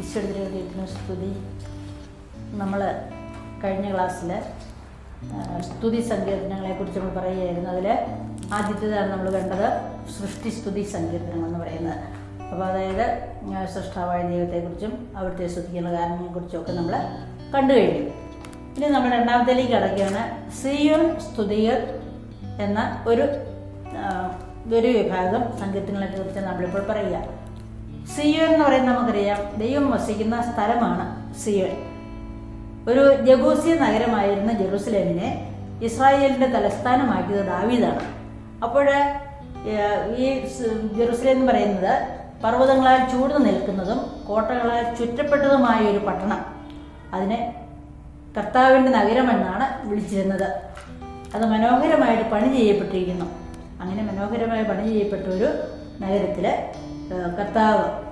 ഈശ്വരത്തിന് സ്തുതി. നമ്മൾ കഴിഞ്ഞ ക്ലാസ്സിൽ സ്തുതി സങ്കീർത്തനങ്ങളെക്കുറിച്ച് നമ്മൾ പറയുകയായിരുന്നു. അതിൽ ആദ്യത്തേതാണ് നമ്മൾ കണ്ടത് സൃഷ്ടി സ്തുതി സങ്കീർത്തനങ്ങൾ എന്ന് പറയുന്നത്. അപ്പോൾ അതായത് സൃഷ്ടാവായ ദൈവത്തെക്കുറിച്ചും അവിടുത്തെ സ്തുതിക്കുന്ന കാരണങ്ങളെക്കുറിച്ചും ഒക്കെ നമ്മൾ കണ്ടു കഴിഞ്ഞു. ഇനി നമ്മൾ രണ്ടാമത്തേലേക്ക് കടക്കുകയാണ്. സിയോൻ സ്തുതികൾ എന്ന ഒരു ഒരു വിഭാഗം സങ്കീർത്തനങ്ങളെ കുറിച്ച് നമ്മളിപ്പോൾ പറയുക. സിയോൻ എന്ന് പറയുന്നത് നമുക്കറിയാം. ദൈവം വസിക്കുന്ന സ്ഥലമാണ് സിയോൻ. ഒരു ജഗൂസിയ നഗരമായിരുന്ന ജെറുസലേമിനെ ഇസ്രായേലിന്റെ തലസ്ഥാനമാക്കിയത് ദാവീദാണ്. അപ്പോൾ ഈ ജെറൂസലേം എന്ന് പറയുന്നത് പർവതങ്ങളാൽ ചൂട് നിൽക്കുന്നതും കോട്ടകളാൽ ചുറ്റപ്പെട്ടതുമായ ഒരു പട്ടണം. അതിനെ കർത്താവിന്റെ നഗരമെന്നാണ് വിളിച്ചിരുന്നത്. അത് മനോഹരമായിട്ട് പണി ചെയ്യപ്പെട്ടിരിക്കുന്നു. അങ്ങനെ മനോഹരമായി പണി ചെയ്യപ്പെട്ട ഒരു നഗരത്തിൽ കർത്താവ്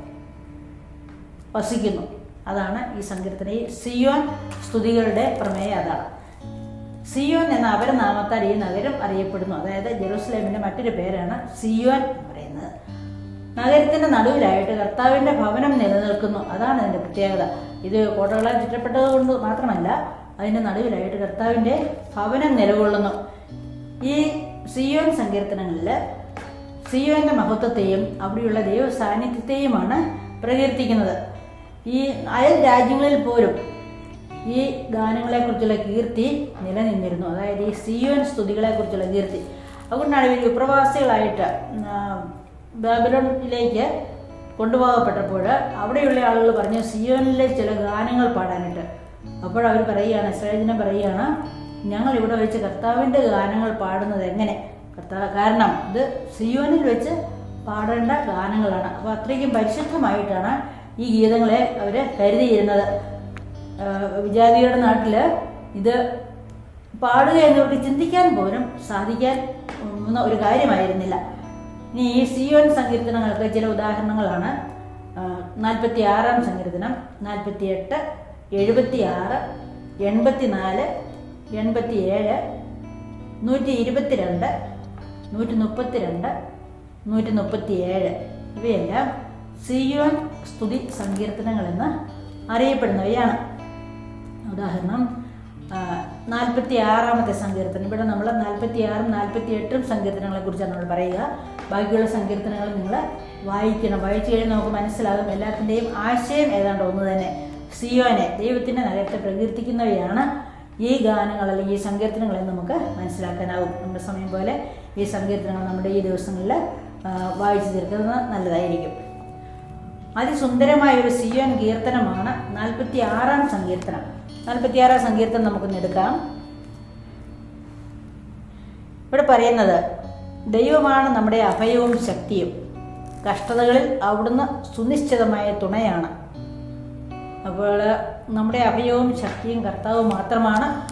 വസിക്കുന്നു. അതാണ് ഈ സങ്കീർത്തന. ഈ സിയോൻ സ്തുതികളുടെ പ്രമേയം അതാണ്. സിയോൻ എന്ന അപരനാമത്താൽ ഈ നഗരം അറിയപ്പെടുന്നു. അതായത് ജെറൂസലേമിന്റെ മറ്റൊരു പേരാണ് സിയോൻ എന്ന് പറയുന്നത്. നഗരത്തിന്റെ നടുവിലായിട്ട് കർത്താവിന്റെ ഭവനം നിലനിൽക്കുന്നു. അതാണ് അതിന്റെ പ്രത്യേകത. ഇത് കോട്ടകളാൽ ചുറ്റപ്പെട്ടത് കൊണ്ട് മാത്രമല്ല അതിന്റെ നടുവിലായിട്ട് കർത്താവിന്റെ ഭവനം നിലകൊള്ളുന്നു. ഈ സിയോൻ സങ്കീർത്തനങ്ങളിൽ സിയോന്റെ മഹത്വത്തെയും അവിടെയുള്ള ദൈവ സാന്നിധ്യത്തെയുമാണ് പ്രകീർത്തിക്കുന്നത്. ഈ അയൽ രാജ്യങ്ങളിൽ പോലും ഈ ഗാനങ്ങളെക്കുറിച്ചുള്ള കീർത്തി നിലനിന്നിരുന്നു. അതായത് ഈ സിയോൻ സ്തുതികളെക്കുറിച്ചുള്ള കീർത്തി. അതുകൊണ്ടാണ് ഇവർ ഉപ്രവാസികളായിട്ട് ബാബിലോണിലേക്ക് കൊണ്ടുപോകപ്പെട്ടപ്പോൾ അവിടെയുള്ള ആളുകൾ പറഞ്ഞു സിയോനിലെ ചില ഗാനങ്ങൾ പാടാനായിട്ട്. അപ്പോഴവർ പറയുകയാണ് ഇസ്രായേലിനെ പറയുകയാണ് ഞങ്ങൾ ഇവിടെ വെച്ച് കർത്താവിന്റെ ഗാനങ്ങൾ പാടുന്നത് എങ്ങനെ? കർത്താവ്. കാരണം ഇത് സിയോനിൽ വെച്ച് പാടേണ്ട ഗാനങ്ങളാണ്. അപ്പോൾ അത്രയ്ക്കും പരിശുദ്ധമായിട്ടാണ് ഈ ഗീതങ്ങളെ അവർ കരുതിയിരുന്നത്. വിജാതിയുടെ നാട്ടിൽ ഇത് പാടുക എന്നവർക്ക് ചിന്തിക്കാൻ പോലും സാധിക്കാൻ ഒരു കാര്യമായിരുന്നില്ല. ഇനി ഈ സിയോൻ സങ്കീർത്തനങ്ങൾക്ക് ചില ഉദാഹരണങ്ങളാണ്. നാൽപ്പത്തി ആറാം സങ്കീർത്തനം നാൽപ്പത്തി എട്ട് എഴുപത്തി ആറ് എൺപത്തി നാല് എൺപത്തി ഏഴ് നൂറ്റി ഇരുപത്തിരണ്ട് നൂറ്റി മുപ്പത്തി രണ്ട് നൂറ്റി മുപ്പത്തി ഏഴ് ഇവയെല്ലാം സിയോൻ സ്തുതി സങ്കീർത്തനങ്ങളെന്ന് അറിയപ്പെടുന്നവയാണ്. ഉദാഹരണം നാൽപ്പത്തി ആറാമത്തെ സങ്കീർത്തനം. ഇവിടെ നമ്മൾ നാൽപ്പത്തി ആറും നാൽപ്പത്തി എട്ടും സങ്കീർത്തനങ്ങളെ കുറിച്ചാണ് നമ്മൾ പറയുക. ബാക്കിയുള്ള സങ്കീർത്തനങ്ങൾ നിങ്ങൾ വായിക്കണം. വായിച്ചു കഴിഞ്ഞാൽ നമുക്ക് മനസ്സിലാകും എല്ലാത്തിന്റെയും ആശയം ഏതാണ്ട് ഒന്ന് തന്നെ. സിയോനെ ദൈവത്തിന്റെ നഗരത്തെ പ്രകീർത്തിക്കുന്നവയാണ് ഈ ഗാനങ്ങൾ അല്ലെങ്കിൽ ഈ സങ്കീർത്തനങ്ങളെന്ന് നമുക്ക് മനസ്സിലാക്കാനാവും. നമ്മുടെ സമയം പോലെ ഈ സങ്കീർത്തനങ്ങൾ നമ്മുടെ ഈ ദിവസങ്ങളിൽ വായിച്ചു തീർക്കുന്നത് നല്ലതായിരിക്കും. അതിസുന്ദരമായ ഒരു സിയോൻ കീർത്തനമാണ് നാൽപ്പത്തി ആറാം സങ്കീർത്തനം. നാൽപ്പത്തി ആറാം സങ്കീർത്തനം നമുക്കൊന്ന് എടുക്കാം. ഇവിടെ പറയുന്നത് ദൈവമാണ് നമ്മുടെ അഭയവും ശക്തിയും. കഷ്ടതകളിൽ അവിടുന്ന് സുനിശ്ചിതമായ തുണയാണ്. അപ്പോൾ നമ്മുടെ അഭയവും ശക്തിയും കർത്താവും മാത്രമാണ്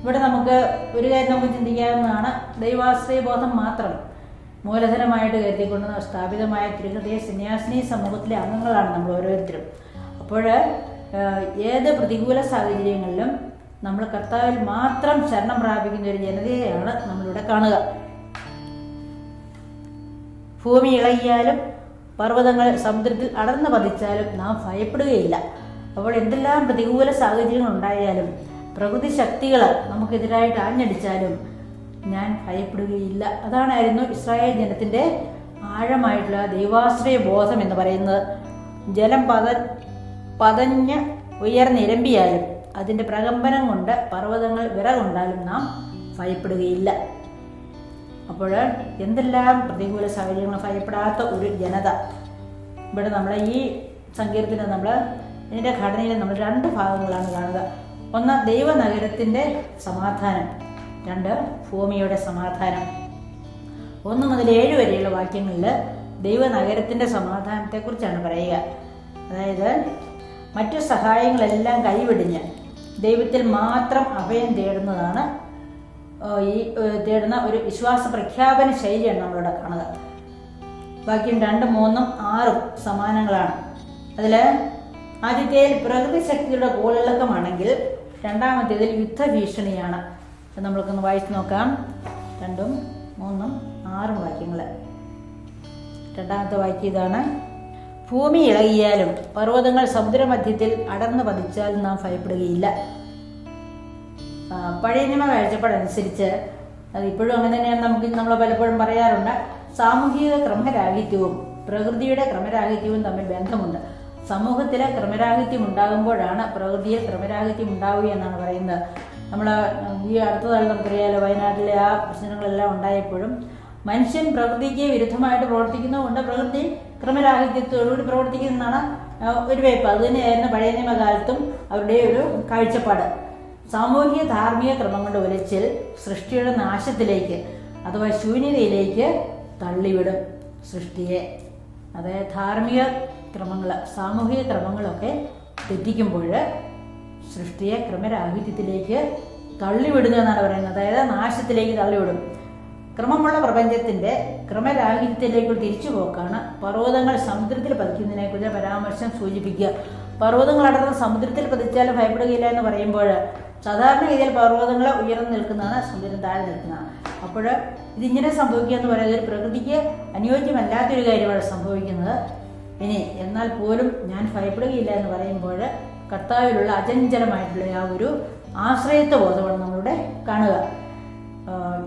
ഇവിടെ നമുക്ക് ഒരു കാര്യം നമുക്ക് ചിന്തിക്കാവുന്നതാണ് ദൈവാശ്രയ ബോധം മാത്രം മൂലധനമായിട്ട് കരുതിക്കൊണ്ട് സ്ഥാപിതമായ തിരുഹൃദയ സന്യാസിനി സമൂഹത്തിലെ അംഗങ്ങളാണ് നമ്മൾ ഓരോരുത്തരും. അപ്പോൾ ഏത് പ്രതികൂല സാഹചര്യങ്ങളിലും നമ്മൾ കർത്താവിൽ മാത്രം ശരണം പ്രാപിക്കുന്ന ഒരു ജനതയെയാണ് നമ്മളിവിടെ കാണുക. ഭൂമി ഇളകിയാലും പർവതങ്ങൾ സമുദ്രത്തിൽ അടർന്നു പതിച്ചാലും നാം ഭയപ്പെടുകയില്ല. അപ്പോൾ എന്തെല്ലാം പ്രതികൂല സാഹചര്യങ്ങൾ ഉണ്ടായാലും പ്രകൃതി ശക്തികൾ നമുക്കെതിരായിട്ട് ആഞ്ഞടിച്ചാലും ഞാൻ ഭയപ്പെടുകയില്ല. അതാണായിരുന്നു ഇസ്രായേൽ ജനത്തിന്റെ ആഴമായിട്ടുള്ള ദൈവാശ്രയ ബോധം എന്ന് പറയുന്നത്. ജലം പത പതഞ്ഞ് ഉയർന്നിരമ്പിയാലും അതിന്റെ പ്രകമ്പനം കൊണ്ട് പർവതങ്ങൾ വിറകൊണ്ടാലും നാം ഭയപ്പെടുകയില്ല. അപ്പോൾ എന്തെല്ലാം പ്രതികൂല സാഹചര്യങ്ങൾ ഭയപ്പെടാത്ത ഒരു ജനത. ഇവിടെ നമ്മൾ ഈ സങ്കീർത്തനം നമ്മൾ ഇതിന്റെ ഘടനയിൽ നമ്മൾ രണ്ട് ഭാഗങ്ങളാണ് കാണുക. ഒന്ന് ദൈവനഗരത്തിന്റെ സമാധാനം രണ്ട് ഭൂമിയുടെ സമാധാനം. ഒന്ന് മുതൽ ഏഴ് വരെയുള്ള വാക്യങ്ങളിൽ ദൈവനഗരത്തിന്റെ സമാധാനത്തെക്കുറിച്ചാണ് പറയുക. അതായത് മറ്റു സഹായങ്ങളെല്ലാം കൈവിടിഞ്ഞ് ദൈവത്തിൽ മാത്രം അഭയം തേടുന്നതാണ് ഈ തേടുന്ന ഒരു വിശ്വാസ പ്രഖ്യാപന ശൈലിയാണ് നമ്മളിവിടെ കാണുക ബാക്കിയും രണ്ടും മൂന്നും ആറും സമാനങ്ങളാണ്. അതിൽ ആദ്യത്തെ പ്രകൃതി ശക്തിയുടെ കോളിളക്കമാണെങ്കിൽ രണ്ടാമത്തേതിൽ യുദ്ധഭീഷണിയാണ്. നമ്മൾക്കൊന്ന് വായിച്ചു നോക്കാം. രണ്ടും മൂന്നും ആറും വാക്യങ്ങൾ രണ്ടാമത്തെ വാക്യം ഇതാണ്. ഭൂമി ഇളകിയാലും പർവതങ്ങൾ സമുദ്രമധ്യത്തിൽ അടർന്നു പതിച്ചാൽ നാം ഭയപ്പെടുകയില്ല. പഴയ നിയമ കാഴ്ചപ്പാടനുസരിച്ച് അത് ഇപ്പോഴും അങ്ങനെ തന്നെയാണ് നമുക്ക് നമ്മൾ പലപ്പോഴും പറയാറുണ്ട്. സാമൂഹിക ക്രമരാഹിത്യവും പ്രകൃതിയുടെ ക്രമരാഹിത്യവും തമ്മിൽ ബന്ധമുണ്ട്. സമൂഹത്തിലെ ക്രമരാഹിത്യം ഉണ്ടാകുമ്പോഴാണ് പ്രകൃതിയിൽ ക്രമരാഹിത്യം ഉണ്ടാവുക എന്നാണ് പറയുന്നത്. നമ്മൾ ഈ അടുത്തതായി നമുക്കറിയാലോ വയനാട്ടിലെ ആ പ്രശ്നങ്ങളെല്ലാം ഉണ്ടായപ്പോഴും മനുഷ്യൻ പ്രകൃതിക്ക് വിരുദ്ധമായിട്ട് പ്രവർത്തിക്കുന്നതുകൊണ്ട് പ്രകൃതി ക്രമരാഹിത്യത്തോടുകൂടി പ്രവർത്തിക്കുന്നതാണ് ഒരു വേപ്പ് അത് തന്നെയായിരുന്നു പഴയ നിയമകാലത്തും അവരുടെ ഒരു കാഴ്ചപ്പാട്. സാമൂഹിക ധാർമ്മിക ക്രമങ്ങളുടെ ഉലച്ചിൽ സൃഷ്ടിയുടെ നാശത്തിലേക്ക് അഥവാ ശൂന്യതയിലേക്ക് തള്ളിവിടും സൃഷ്ടിയെ. അതായത് ധാർമ്മിക ക്രമങ്ങൾ സാമൂഹിക ക്രമങ്ങളൊക്കെ തെറ്റിക്കുമ്പോൾ സൃഷ്ടിയെ ക്രമരാഹിത്യത്തിലേക്ക് തള്ളിവിടുക എന്നാണ് പറയുന്നത്. അതായത് നാശത്തിലേക്ക് തള്ളിവിടും. ക്രമമുള്ള പ്രപഞ്ചത്തിന്റെ ക്രമരാഹിത്യത്തിലേക്കുള്ള തിരിച്ചുപോക്കാണ് പർവതങ്ങൾ സമുദ്രത്തിൽ പതിക്കുന്നതിനെക്കുറിച്ച് പരാമർശം സൂചിപ്പിക്കുക. പർവതങ്ങൾ അടർന്ന് സമുദ്രത്തിൽ പതിച്ചാൽ ഭയപ്പെടുകയില്ല എന്ന് പറയുമ്പോൾ സാധാരണഗതിയിൽ പർവതങ്ങൾ ഉയർന്നു നിൽക്കുന്നതാണ് സമുദ്രം താഴെ നിൽക്കുന്നതാണ് അപ്പോൾ ഇതിങ്ങനെ സംഭവിക്കുക എന്ന് പറയുന്നത് ഒരു പ്രകൃതിക്ക് അനുയോജ്യമല്ലാത്തൊരു കാര്യമാണ് സംഭവിക്കുന്നത്. ഇനി എന്നാൽ പോലും ഞാൻ ഭയപ്പെടുകയില്ല എന്ന് പറയുമ്പോൾ കർത്താവിലുള്ള അചഞ്ചലമായിട്ടുള്ള ആ ഒരു ആശ്രയത്വ ബോധമാണ് നമ്മളുടെ കാണുക.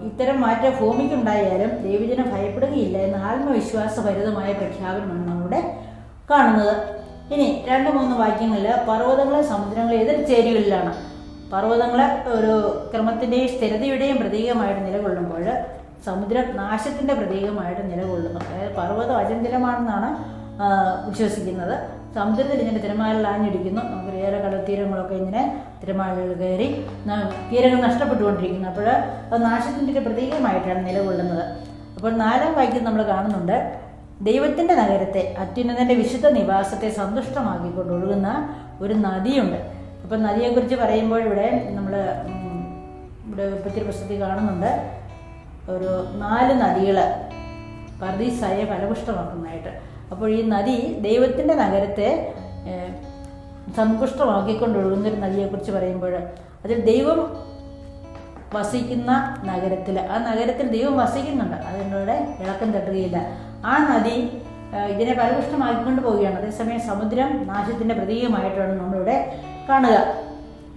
ഇത്തരം മാറ്റം ഭൂമിക്കുണ്ടായാലും ദൈവജനം ഭയപ്പെടുകയില്ല എന്ന ആത്മവിശ്വാസഭരിതമായ പ്രഖ്യാപനമാണ് നമ്മുടെ കാണുന്നത്. ഇനി രണ്ട് മൂന്ന് വാക്യങ്ങളിൽ പർവതങ്ങളെ സമുദ്രങ്ങളെ എതിർ ചേരികളിലാണ്. പർവതങ്ങളെ ഒരു ക്രമത്തിന്റെയും സ്ഥിരതയുടെയും പ്രതീകമായിട്ട് നിലകൊള്ളുമ്പോൾ സമുദ്രം നാശത്തിന്റെ പ്രതീകമായിട്ട് നിലകൊള്ളുന്നു. അതായത് പർവതം അചഞ്ചലമാണെന്നാണ് വിശ്വസിക്കുന്നത്. സമുദ്രത്തിൽ ഇങ്ങനെ തിരമാലകൾ ആഞ്ഞിടിക്കുന്നു. ഏറെ കടൽത്തീരങ്ങളൊക്കെ ഇങ്ങനെ തിരമാലകൾ കയറി തീരങ്ങൾ നഷ്ടപ്പെട്ടുകൊണ്ടിരിക്കുന്നു. അപ്പോൾ അത് നാശത്തിന്റെ പ്രതീകമായിട്ടാണ് നിലകൊള്ളുന്നത്. അപ്പോൾ നാലാം വാക്യം നമ്മൾ കാണുന്നുണ്ട് ദൈവത്തിന്റെ നഗരത്തെ അത്യുന്നതന്റെ വിശുദ്ധ നിവാസത്തെ സന്തുഷ്ടമാക്കിക്കൊണ്ട് ഒഴുകുന്ന ഒരു നദിയുണ്ട്. അപ്പം നദിയെക്കുറിച്ച് പറയുമ്പോൾ ഇവിടെ നമ്മൾ ഇവിടെ ഉൽപ്പത്തി പുസ്തകത്തിൽ കാണുന്നുണ്ട്. ഒരു നാല് നദികൾ പർദീസായെ ഫലപുഷ്ടമാക്കുന്നതായിട്ട്. അപ്പോൾ ഈ നദി ദൈവത്തിന്റെ നഗരത്തെ സന്തുഷ്ടമാക്കിക്കൊണ്ടൊഴുകുന്നൊരു നദിയെക്കുറിച്ച് പറയുമ്പോൾ അതിൽ ദൈവം വസിക്കുന്ന നഗരത്തിൽ ആ നഗരത്തിൽ ദൈവം വസിക്കുന്നുണ്ട്. അതിനോട് ഇളക്കം തട്ടുകയില്ല. ആ നദി ഇതിനെ പരപുഷ്ടമാക്കിക്കൊണ്ട് പോവുകയാണ്. അതേസമയം സമുദ്രം നാശത്തിന്റെ പ്രതീകമായിട്ടാണ് നമ്മളിവിടെ കാണുക.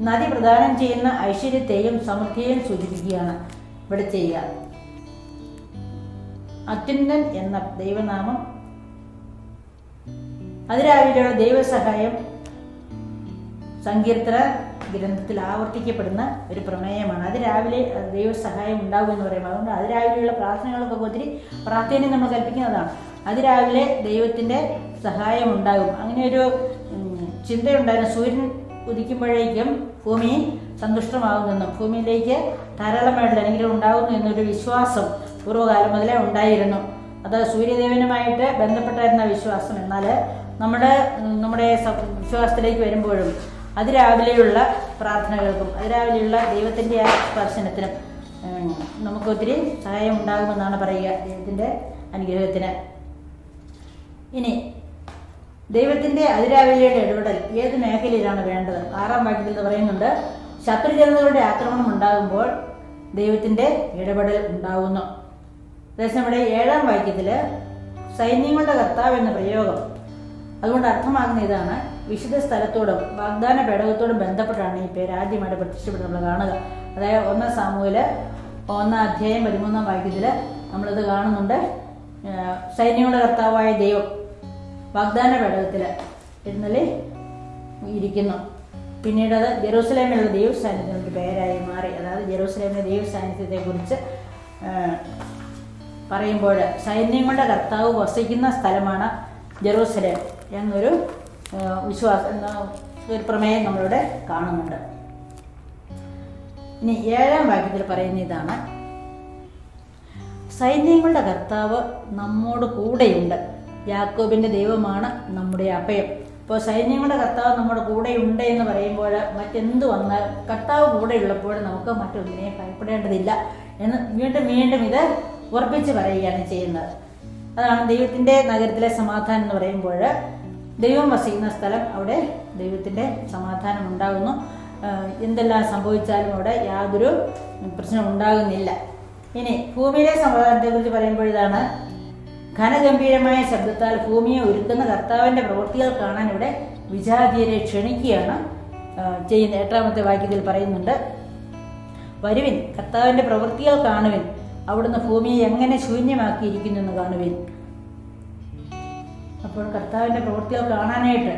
നദി പ്രദാനം ചെയ്യുന്ന ഐശ്വര്യത്തെയും സമൃദ്ധിയെയും സൂചിപ്പിക്കുകയാണ് ഇവിടെ ചെയ്യുക. അത്യുന്നൻ എന്ന ദൈവനാമം അതിരാവിലെയുള്ള ദൈവസഹായം സങ്കീർത്തന ഗ്രന്ഥത്തിൽ ആവർത്തിക്കപ്പെടുന്ന ഒരു പ്രമേയമാണ് അതിരാവിലെ ദൈവസഹായം ഉണ്ടാകും എന്ന് പറയുമ്പോൾ അതുകൊണ്ട് അതിരാവിലെയുള്ള പ്രാർത്ഥനകൾക്കൊക്കെ ഒത്തിരി പ്രാർത്ഥനയും നമ്മൾ കൽപ്പിക്കുന്നതാണ്. അതിരാവിലെ ദൈവത്തിന്റെ സഹായം ഉണ്ടാകും. അങ്ങനെ ഒരു ചിന്തയുണ്ടായിരുന്നു. സൂര്യൻ ഉദിക്കുമ്പോഴേക്കും ഭൂമി സന്തുഷ്ടമാകുന്നെന്നും ഭൂമിയിലേക്ക് ധാരാളമായിട്ടുള്ള അനുഗ്രഹം ഉണ്ടാകുന്നു എന്നൊരു വിശ്വാസം പൂർവകാലം മുതലേ ഉണ്ടായിരുന്നു. അത് സൂര്യദേവനുമായിട്ട് ബന്ധപ്പെട്ടായിരുന്ന വിശ്വാസം. എന്നാൽ നമ്മുടെ നമ്മുടെ വിശ്വാസത്തിലേക്ക് വരുമ്പോഴും അതിരാവിലെയുള്ള പ്രാർത്ഥനകൾക്കും അതിരാവിലെയുള്ള ദൈവത്തിന്റെ ആ സ്പർശനത്തിനും നമുക്ക് ഒത്തിരി സഹായം ഉണ്ടാകുമെന്നാണ് പറയുക ദൈവത്തിന്റെ അനുഗ്രഹത്തിന്. ഇനി ദൈവത്തിന്റെ അതിരാവിലെയുടെ ഇടപെടൽ ഏത് മേഖലയിലാണ് വേണ്ടത്? ആറാം വാക്യത്തിൽ പറയുന്നുണ്ട് ശത്രുജനതകളുടെ ആക്രമണം ഉണ്ടാകുമ്പോൾ ദൈവത്തിന്റെ ഇടപെടൽ ഉണ്ടാകുന്നു. അതേസമയം ഇവിടെ ഏഴാം വാക്യത്തിൽ സൈന്യങ്ങളുടെ കർത്താവ് എന്ന പ്രയോഗം അതുകൊണ്ട് അർത്ഥമാകുന്ന ഇതാണ് വിശുദ്ധ സ്ഥലത്തോടും വാഗ്ദാന പേടകത്തോടും ബന്ധപ്പെട്ടാണ് ഈ പേര് ആദ്യമായിട്ട് പ്രത്യക്ഷപ്പെട്ട് നമ്മൾ കാണുക. അതായത് ഒന്നാം സാമൂഹിൽ ഒന്നാം അധ്യായം പതിമൂന്നാം വാക്യത്തിൽ നമ്മളിത് കാണുന്നുണ്ട്. സൈന്യങ്ങളുടെ കർത്താവായ ദൈവം വാഗ്ദാന പേടകത്തിൽ എഴുന്നള്ളി ഇരിക്കുന്നു. പിന്നീട് അത് ജെറൂസലേമിലുള്ള ഒരു പേരായി മാറി. അതായത് ജെറൂസലേമിലെ ദൈവസ്ഥാനത്തെ കുറിച്ച് പറയുമ്പോൾ സൈന്യങ്ങളുടെ കർത്താവ് വസിക്കുന്ന സ്ഥലമാണ് ജെറൂസലേം. എന്നൊരു വിശ്വാസം ഒരു പ്രമേയം നമ്മളിവിടെ കാണുന്നുണ്ട്. ഇനി ഏഴാം വാക്യത്തിൽ പറയുന്ന ഇതാണ്. സൈന്യങ്ങളുടെ കർത്താവ് നമ്മോട് കൂടെയുണ്ട്. യാക്കോബിന്റെ ദൈവമാണ് നമ്മുടെ അഭയം. ഇപ്പോൾ സൈന്യങ്ങളുടെ കർത്താവ് നമ്മുടെ കൂടെയുണ്ട് എന്ന് പറയുമ്പോൾ മറ്റെന്ത് വന്നാൽ കർത്താവ് കൂടെ ഉള്ളപ്പോൾ നമുക്ക് മറ്റൊന്നിനെയും ഭയപ്പെടേണ്ടതില്ല എന്ന് വീണ്ടും വീണ്ടും ഇത് ഉറപ്പിച്ച് പറയുകയാണ് ചെയ്യുന്നത്. അതാണ് ദൈവത്തിന്റെ നഗരത്തിലെ സമാധാനം എന്ന് പറയുമ്പോൾ ദൈവം വസിക്കുന്ന സ്ഥലം അവിടെ ദൈവത്തിന്റെ സമാധാനം ഉണ്ടാകുന്നു. എന്തെല്ലാം സംഭവിച്ചാലും അവിടെ യാതൊരു പ്രശ്നം ഉണ്ടാകുന്നില്ല. ഇനി ഭൂമിയിലെ സമാധാനത്തെക്കുറിച്ച് പറയുമ്പോൾ ഇതാണ്. ഘനഗംഭീരമായ ശബ്ദത്താൽ ഭൂമിയെ ഒരുക്കുന്ന കർത്താവിന്റെ പ്രവൃത്തികൾ കാണാൻ ഇവിടെ വിജാതീയരെ ക്ഷണിക്കുകയാണ് ചെയ്യുന്ന എട്ടാമത്തെ വാക്യത്തിൽ പറയുന്നുണ്ട്. വരുവിൻ കർത്താവിന്റെ പ്രവൃത്തികൾ കാണുവിൻ. അവിടുന്ന് ഭൂമിയെ എങ്ങനെ ശൂന്യമാക്കിയിരിക്കുന്നു എന്ന് കാണുവിൻ. അപ്പോൾ കർത്താവിന്റെ പ്രവൃത്തികൾ കാണാനായിട്ട്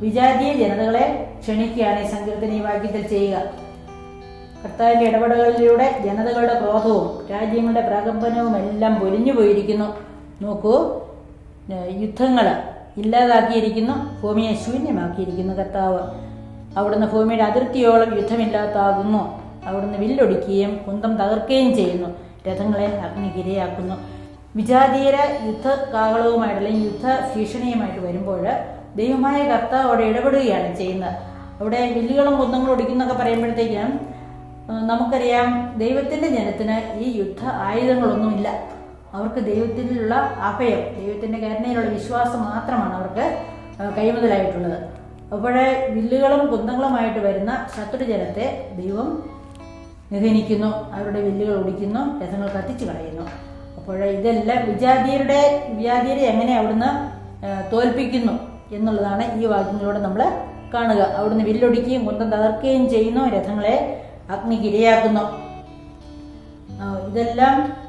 വിജാതീയ ജനതകളെ ക്ഷണിക്കുകയാണ് ഈ സങ്കീർത്തന ഈ വാക്യത്തിൽ ചെയ്യുക. കർത്താവിന്റെ ഇടപെടലുകളിലൂടെ ജനതകളുടെ ക്രോധവും രാജ്യങ്ങളുടെ പ്രകമ്പനവും എല്ലാം പൊലിഞ്ഞു പോയിരിക്കുന്നു. നോക്കൂ യുദ്ധങ്ങൾ ഇല്ലാതാക്കിയിരിക്കുന്നു ഭൂമിയെ ശൂന്യമാക്കിയിരിക്കുന്നു കർത്താവ്. അവിടുന്ന് ഭൂമിയുടെ അതിർത്തിയോളം യുദ്ധമില്ലാത്താകുന്നു അവിടുന്ന് വില്ലൊടിക്കുകയും കുന്തം തകർക്കുകയും ചെയ്യുന്നു. രഥങ്ങളെ അഗ്നികിരയാക്കുന്നു വിജാതീയര യുദ്ധ കാവളവുമായിട്ട് അല്ലെങ്കിൽ യുദ്ധ ഭീഷണിയുമായിട്ട് വരുമ്പോൾ ദൈവമായ കർത്താവ് അവിടെ ഇടപെടുകയാണ് ചെയ്യുന്നത്. അവിടെ വില്ലുകളും കുന്തങ്ങളും ഒടിക്കുന്നൊക്കെ പറയുമ്പോഴത്തേക്കും നമുക്കറിയാം ദൈവത്തിന്റെ ജനത്തിന് ഈ യുദ്ധ ആയുധങ്ങളൊന്നുമില്ല. അവർക്ക് ദൈവത്തിലുള്ള അഭയം ദൈവത്തിന്റെ കരുണയിലുള്ള വിശ്വാസം മാത്രമാണ് അവർക്ക് കൈമുതലായിട്ടുള്ളത്. അപ്പോഴേ വില്ലുകളും കുന്തങ്ങളുമായിട്ട് വരുന്ന ശത്രുജനത്തെ ദൈവം നിഹനിക്കുന്നു അവരുടെ വില്ലുകൾ ഒടിക്കുന്നു രഥങ്ങൾ കത്തിച്ചു കളയുന്നു. അപ്പോൾ ഇതെല്ലാം വിജാതിയരുടെ വിജാതിയരെ എങ്ങനെ അവിടുന്ന് തോൽപ്പിക്കുന്നു എന്നുള്ളതാണ് ഈ വാക്യങ്ങളിലൂടെ നമ്മൾ കാണുക. അവിടുന്ന് വില്ലൊടിക്കുകയും കുന്തം തകർക്കുകയും ചെയ്യുന്നു രഥങ്ങളെ അഗ്നിക്കിരയാക്കുന്നു. ഇതെല്ലാം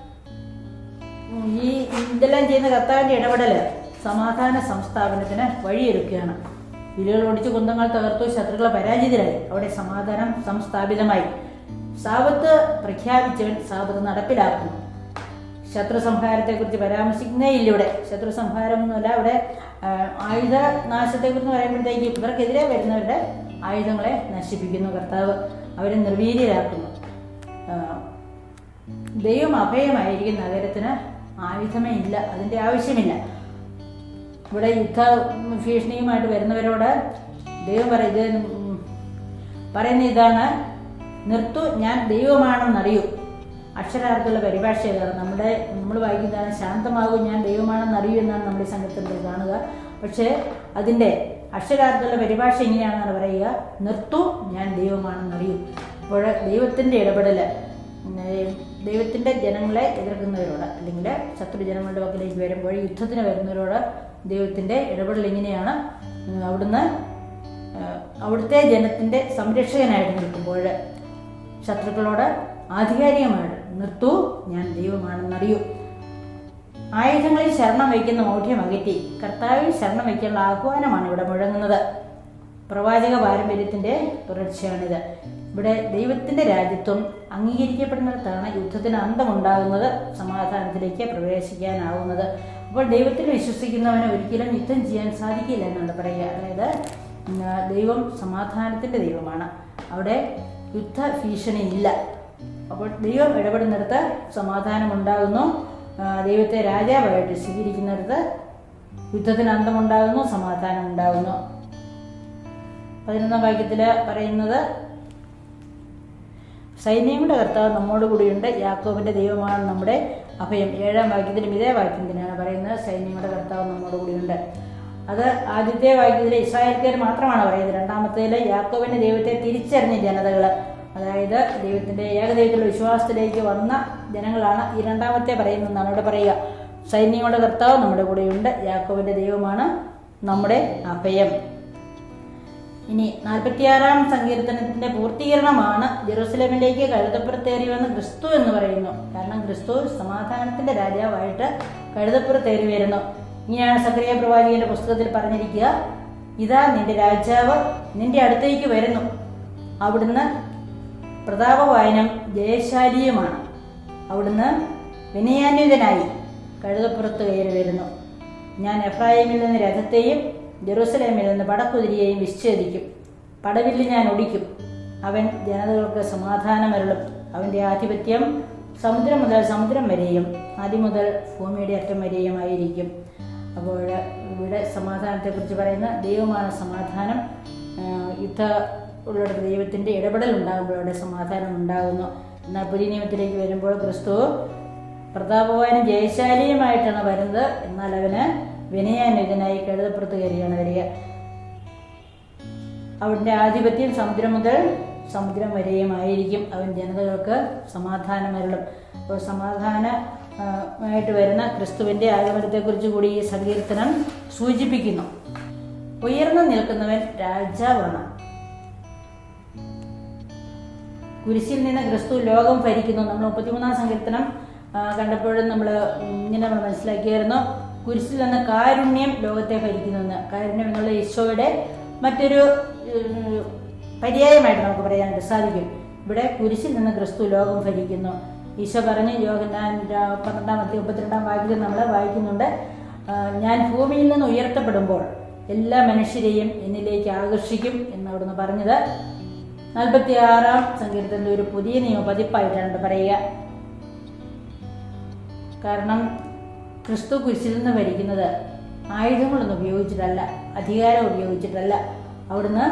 ഈ ഇതെല്ലാം ചെയ്യുന്ന കർത്താവിന്റെ ഇടപെടൽ സമാധാന സംസ്ഥാപനത്തിന് വഴിയൊരുക്കുകയാണ്. വില്ലുകൾ ഓടിച്ച് കുന്തങ്ങൾ തകർത്തു ശത്രുക്കളെ പരാജിതരായി. അവിടെ സമാധാനം സംസ്ഥാപിതമായി. സാപത്ത് പ്രഖ്യാപിച്ചവൻ സാപത്ത് നടപ്പിലാക്കുന്നു. ശത്രു സംഹാരത്തെക്കുറിച്ച് പരാമർശിക്കുന്നേ ഇല്ല ഇവിടെ. ശത്രു സംഹാരം എന്നല്ല ഇവിടെ ആയുധ നാശത്തെക്കുറിച്ച് പറയുമ്പോഴത്തേക്ക് ഇവർക്കെതിരെ വരുന്നവരുടെ ആയുധങ്ങളെ നശിപ്പിക്കുന്നു കർത്താവ്. അവരെ നിർവീര്യരാക്കുന്നു. ദൈവം അഭയമായിരിക്കും നഗരത്തിന് ആയുധമേ ഇല്ല അതിന്റെ ആവശ്യമില്ല. ഇവിടെ യുദ്ധ ഭീഷണിയുമായിട്ട് വരുന്നവരോട് ദൈവം പറ ഇത് പറയുന്ന ഇതാണ് നിർത്തു ഞാൻ ദൈവമാണെന്നറിയൂ. അക്ഷരാർത്ഥമുള്ള പരിഭാഷ ഏതാണ് നമ്മുടെ നമ്മൾ വായിക്കുന്നതാണ് ശാന്തമാകും ഞാൻ ദൈവമാണെന്ന് അറിയൂ എന്നാണ് നമ്മുടെ ഈ സംഘത്തിൽ കാണുക. പക്ഷേ അതിന്റെ അക്ഷരാർത്ഥമുള്ള പരിഭാഷ എങ്ങനെയാണെന്നാണ് പറയുക. നിർത്തു ഞാൻ ദൈവമാണെന്ന് അറിയൂ. അപ്പോൾ ദൈവത്തിന്റെ ഇടപെടൽ ദൈവത്തിന്റെ ജനങ്ങളെ എതിർക്കുന്നവരോട് അല്ലെങ്കിൽ ശത്രു ജനങ്ങളുടെ പക്കലേക്ക് വരുമ്പോൾ യുദ്ധത്തിന് വരുന്നവരോട് ദൈവത്തിന്റെ ഇടപെടൽ എങ്ങനെയാണ് അവിടുന്ന് അവിടുത്തെ ജനത്തിന്റെ സംരക്ഷകനായിട്ട് നിൽക്കുമ്പോൾ ശത്രുക്കളോട് ആധികാരികമായിട്ട് നിർത്തൂ ഞാൻ ദൈവമാണെന്നറിയൂ. ആയുധങ്ങളിൽ ശരണം വയ്ക്കുന്ന മൗഢ്യം അകറ്റി കർത്താവിൽ ശരണം വയ്ക്കാനുള്ള ആഹ്വാനമാണ് ഇവിടെ മുഴങ്ങുന്നത്. പ്രവാചക പാരമ്പര്യത്തിന്റെ തുടർച്ചയാണിത്. ഇവിടെ ദൈവത്തിന്റെ രാജ്യത്വം അംഗീകരിക്കപ്പെടുന്നിടത്താണ് യുദ്ധത്തിന് അന്തമുണ്ടാകുന്നത് സമാധാനത്തിലേക്ക് പ്രവേശിക്കാനാവുന്നത്. അപ്പോൾ ദൈവത്തിൽ വിശ്വസിക്കുന്നവന് ഒരിക്കലും യുദ്ധം ചെയ്യാൻ സാധിക്കില്ല എന്നാണ് പറയുക. അതായത് ദൈവം സമാധാനത്തിന്റെ ദൈവമാണ്. അവിടെ യുദ്ധ ഭീഷണി ഇല്ല. അപ്പോൾ ദൈവം ഇടപെടുന്നിടത്ത് സമാധാനമുണ്ടാകുന്നു. ദൈവത്തെ രാജാവായിട്ട് സ്വീകരിക്കുന്നിടത്ത് യുദ്ധത്തിന് അന്തമുണ്ടാകുന്നു സമാധാനം ഉണ്ടാകുന്നു പതിനൊന്നാം വാക്യത്തിൽ പറയുന്നത് സൈന്യങ്ങളുടെ കർത്താവ് നമ്മോട് കൂടിയുണ്ട്. യാക്കോബിന്റെ ദൈവമാണ് നമ്മുടെ അഭയം. ഏഴാം വാക്യത്തിലും ഇതേ വാക്യം തന്നെയാണ് പറയുന്നത് സൈന്യങ്ങളുടെ കർത്താവ് നമ്മോട് കൂടിയുണ്ട്. അത് ആദ്യത്തെ വാക്യത്തിൽ ഇസ്രായേൽക്കാർ മാത്രമാണ് പറയുന്നത്. രണ്ടാമത്തേൽ യാക്കോബിന്റെ ദൈവത്തെ തിരിച്ചറിഞ്ഞ ജനതകൾ അതായത് ദൈവത്തിന്റെ ഏകദൈവത്തിലുള്ള വിശ്വാസത്തിലേക്ക് വന്ന ജനങ്ങളാണ് ഈ രണ്ടാമത്തെ പറയുന്നതെന്നാണ് ഇവിടെ പറയുക. സൈന്യങ്ങളുടെ കർത്താവ് നമ്മുടെ കൂടെയുണ്ട്. യാക്കോബിന്റെ ദൈവമാണ് നമ്മുടെ അഭയം. ഇനി നാൽപ്പത്തിയാറാം സങ്കീർത്തനത്തിന്റെ പൂർത്തീകരണമാണ് ജെറൂസലേമിലേക്ക് കഴുതപ്പുറത്തേറി വന്ന ക്രിസ്തു എന്ന് പറയുന്നു. കാരണം ക്രിസ്തു സമാധാനത്തിന്റെ രാജാവായിട്ട് കഴുതപ്പുറത്തേറി വരുന്നു. ഇങ്ങനെയാണ് സക്രിയ പ്രവാചകന്റെ പുസ്തകത്തിൽ പറഞ്ഞിരിക്കുക. ഇതാ നിന്റെ രാജാവ് നിന്റെ അടുത്തേക്ക് വരുന്നു. അവിടുന്ന് പ്രതാപവായനം ജയശാലിയുമാണ്. അവിടുന്ന് വിനയാന്വിതനായി കഴുതപ്പുറത്ത് കയറി വരുന്നു. ഞാൻ എഫ്രായിമിൽ നിന്ന് രഥത്തെയും ജെറൂസലേമിൽ നിന്ന് പടക്കുതിരിയെയും വിച്ഛേദിക്കും. പടവില്ല് ഞാൻ ഒടിക്കും. അവൻ ജനതകൾക്ക് സമാധാനമരുളും. അവന്റെ ആധിപത്യം സമുദ്രം മുതൽ സമുദ്രം വരെയും ആദ്യം മുതൽ ഭൂമിയുടെ അറ്റം വരെയും ആയിരിക്കും. അപ്പോൾ ഇവിടെ സമാധാനത്തെക്കുറിച്ച് പറയുന്ന ദൈവമാണ് സമാധാനം. യുദ്ധ ഉള്ളിടത്ത് ദൈവത്തിന്റെ ഇടപെടൽ ഉണ്ടാകുമ്പോൾ അവിടെ സമാധാനം ഉണ്ടാകുന്നു. എന്നാൽ പുതിയ നിയമത്തിലേക്ക് വരുമ്പോൾ ക്രിസ്തു പ്രതാപവാനും ജയശാലിയുമായിട്ടാണ് വരുന്നത്. എന്നാൽ അവന് വിനയാനുജനായി കഴുതപ്പുറത്ത് കയറിയാണ് വരിക. അവന്റെ ആധിപത്യം സമുദ്രം മുതൽ സമുദ്രം വരെയുമായിരിക്കും. അവൻ ജനതകൾക്ക് സമാധാനമരുളും അപ്പോൾ സമാധാന ആയിട്ട് വരുന്ന ക്രിസ്തുവിന്റെ ആഗമനത്തെക്കുറിച്ച് കൂടി ഈ സങ്കീർത്തനം സൂചിപ്പിക്കുന്നു. ഉയർന്നു നിൽക്കുന്നവൻ രാജാവാണ്. കുരിശിൽ നിന്ന് ക്രിസ്തു ലോകം ഭരിക്കുന്നു. നമ്മൾ മുപ്പത്തിമൂന്നാം സങ്കീർത്തനം കണ്ടപ്പോഴും നമ്മൾ ഇങ്ങനെ നമ്മൾ മനസ്സിലാക്കിയായിരുന്നു. കുരിശിൽ നിന്ന് കാരുണ്യം ലോകത്തെ ഭരിക്കുന്നു എന്ന് കാരുണ്യം എന്നുള്ള ഈശോയുടെ മറ്റൊരു പര്യായമായിട്ട് നമുക്ക് പറയാനായിട്ട് സാധിക്കും. ഇവിടെ കുരിശിൽ നിന്ന് ക്രിസ്തു ലോകം ഭരിക്കുന്നു. ഈശോ പറഞ്ഞ് പന്ത്രണ്ടാം പന്ത്രണ്ടാമത്തെ മുപ്പത്തിരണ്ടാം വാക്യം നമ്മൾ വായിക്കുന്നുണ്ട്. ഞാൻ ഭൂമിയിൽ നിന്ന് ഉയർത്തപ്പെടുമ്പോൾ എല്ലാ മനുഷ്യരെയും എന്നിലേക്ക് ആകർഷിക്കും എന്ന് അവിടുന്ന് പറഞ്ഞത്. നാൽപ്പത്തി ആറാം സങ്കീർത്തനത്തിന്റെ ഒരു പുതിയ നിയമ പതിപ്പായിട്ടാണ് ഇത് പറയുക. കാരണം ക്രിസ്തു കുരിശിൽ നിന്ന് ഭരിക്കുന്നത് ആയുധങ്ങളൊന്നും ഉപയോഗിച്ചിട്ടല്ല അധികാരം ഉപയോഗിച്ചിട്ടല്ല. അവിടുന്ന്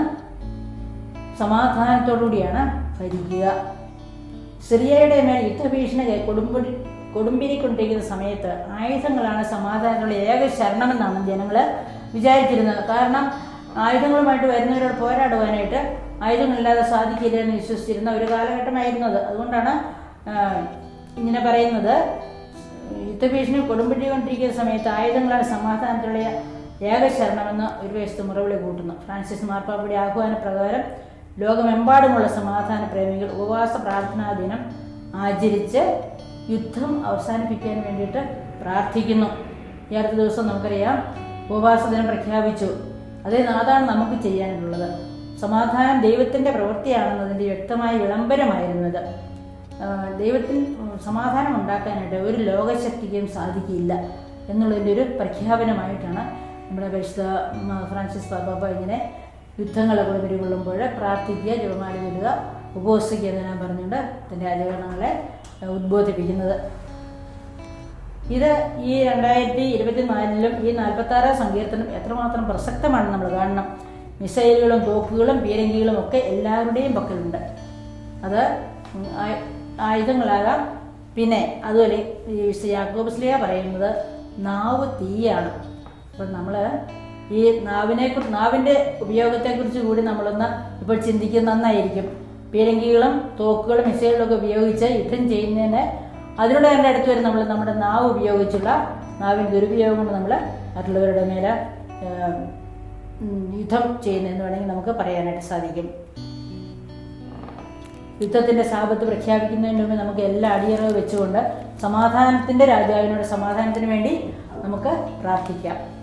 സമാധാനത്തോടുകൂടിയാണ് ഭരിക്കുക. സിറിയയുടെ മേൽ യുദ്ധഭീഷണി കൊടുമ്പ കൊടുമ്പിരിക്കൊണ്ടിരിക്കുന്ന സമയത്ത് ആയുധങ്ങളാണ് സമാധാനത്തിലുള്ള ഏക ശരണമെന്നാണ് ജനങ്ങൾ വിചാരിച്ചിരുന്നത്. കാരണം ആയുധങ്ങളുമായിട്ട് വരുന്നവരോട് പോരാടുവാനായിട്ട് ആയുധങ്ങളില്ലാതെ സാധിക്കില്ല എന്ന് വിശ്വസിച്ചിരുന്ന ഒരു കാലഘട്ടമായിരുന്നു അത് അതുകൊണ്ടാണ് ഇങ്ങനെ പറയുന്നത്. യുദ്ധഭീഷണി കൊടുമ്പിട്ടിക്കൊണ്ടിരിക്കുന്ന സമയത്ത് ആയുധങ്ങളാണ് സമാധാനത്തിലുള്ള ഏക ശരണമെന്ന് ഒരു വശത്ത് മുറവിളി കൂട്ടുന്നു. ഫ്രാൻസിസ് മാർപ്പാപ്പയുടെ ആഹ്വാന പ്രകാരം ലോകമെമ്പാടുമുള്ള സമാധാന പ്രേമികൾ ഉപവാസ പ്രാർത്ഥനാ ദിനം ആചരിച്ച് യുദ്ധം അവസാനിപ്പിക്കാൻ വേണ്ടിയിട്ട് പ്രാർത്ഥിക്കുന്നു. ഈ അടുത്ത ദിവസം നമുക്കറിയാം ഉപവാസ ദിനം പ്രഖ്യാപിച്ചു. അതേ അതാണ് നമുക്ക് ചെയ്യാനുള്ളത്. സമാധാനം ദൈവത്തിന്റെ പ്രവൃത്തിയാണെന്നതിന്റെ വ്യക്തമായ വിളംബരമായിരുന്നത്. ദൈവത്തിന് സമാധാനം ഉണ്ടാക്കാനായിട്ട് ഒരു ലോകശക്തിക്കും സാധിക്കില്ല എന്നുള്ളതിന്റെ ഒരു പ്രഖ്യാപനമായിട്ടാണ് നമ്മുടെ പരിശുദ്ധ ഫ്രാൻസിസ് പാപ്പാപ്പ ഇങ്ങനെ യുദ്ധങ്ങളെ കൊള്ളുമ്പോൾ പ്രാർത്ഥിക്കുക ജപമാല വിടുക ഉപവസിക്കുക എന്ന് ഞാൻ പറഞ്ഞുകൊണ്ട് തന്റെ ആചരണങ്ങളെ ഉദ്ബോധിപ്പിക്കുന്നത്. ഇത് ഈ രണ്ടായിരത്തി ഇരുപത്തിനാലിലും ഈ നാൽപ്പത്താറാം സങ്കീർത്തനം എത്രമാത്രം പ്രസക്തമാണെന്ന് നമ്മൾ കാണണം. മിസൈലുകളും തോക്കുകളും പീരങ്കികളും ഒക്കെ എല്ലാവരുടെയും പക്കലുണ്ട്. അത് ആയു- ആയുധങ്ങളാകാം. പിന്നെ അതുപോലെ യാക്കോബസ്ലിയ പറയുന്നത് നാവ് തീയാണ്. അപ്പം നമ്മൾ ഈ നാവിനെ നാവിന്റെ ഉപയോഗത്തെക്കുറിച്ച് കൂടി നമ്മളൊന്ന് ഇപ്പോൾ ചിന്തിക്കുന്നത് നന്നായിരിക്കും. പീരങ്കികളും തോക്കുകളും മിസൈലുകളും ഒക്കെ ഉപയോഗിച്ച് യുദ്ധം ചെയ്യുന്നതിന് അതിലൂടെ എന്റെ അടുത്ത് വരെ നമ്മൾ നമ്മുടെ നാവ് ഉപയോഗിച്ചുള്ള നാവിൻ ദുരുപയോഗം കൊണ്ട് നമ്മൾ മറ്റുള്ളവരുടെ മേലെ യുദ്ധം ചെയ്യുന്നതെന്ന് വേണമെങ്കിൽ നമുക്ക് പറയാനായിട്ട് സാധിക്കും. യുദ്ധത്തിന്റെ സാപത്ത് പ്രഖ്യാപിക്കുന്നതിന് മുമ്പ് നമുക്ക് എല്ലാ അടിയറവ് വെച്ചുകൊണ്ട് സമാധാനത്തിന്റെ രാജാവിനോട് സമാധാനത്തിന് വേണ്ടി നമുക്ക് പ്രാർത്ഥിക്കാം.